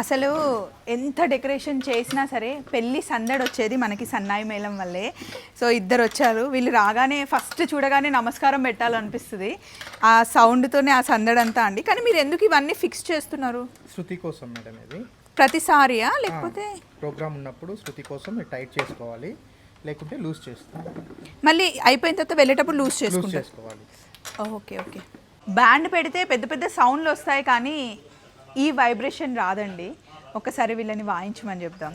అసలు ఎంత డెకరేషన్ చేసినా సరే పెళ్ళి సందడి వచ్చేది మనకి సన్నాయి మేళం వల్లే. సో ఇద్దరు వచ్చారు. వీళ్ళు రాగానే ఫస్ట్ చూడగానే నమస్కారం పెట్టాలనిపిస్తుంది. ఆ సౌండ్తోనే ఆ సందడి అంతా అండి. కానీ మీరు ఎందుకు ఇవన్నీ ఫిక్స్ చేస్తున్నారు? శృతి కోసం మేడం ఇది. ప్రతిసారియా? లేకపోతే ప్రోగ్రామ్ ఉన్నప్పుడు శృతి కోసం మీరు టైట్ చేసుకోవాలి. లేకుంటే లూజ్ చేస్తాం. మళ్ళీ అయిపోయిన తర్వాత వెళ్ళేటప్పుడు లూజ్ లూజ్ చేసుకుంటారు. చేసుకోవాలి. Okay okay. బ్యాండ్ పెడితే పెద్ద పెద్ద సౌండ్లు వస్తాయి కానీ ఈ వైబ్రేషన్ రాదండి. ఒకసారి వీళ్ళని వాయించమని చెప్దాం.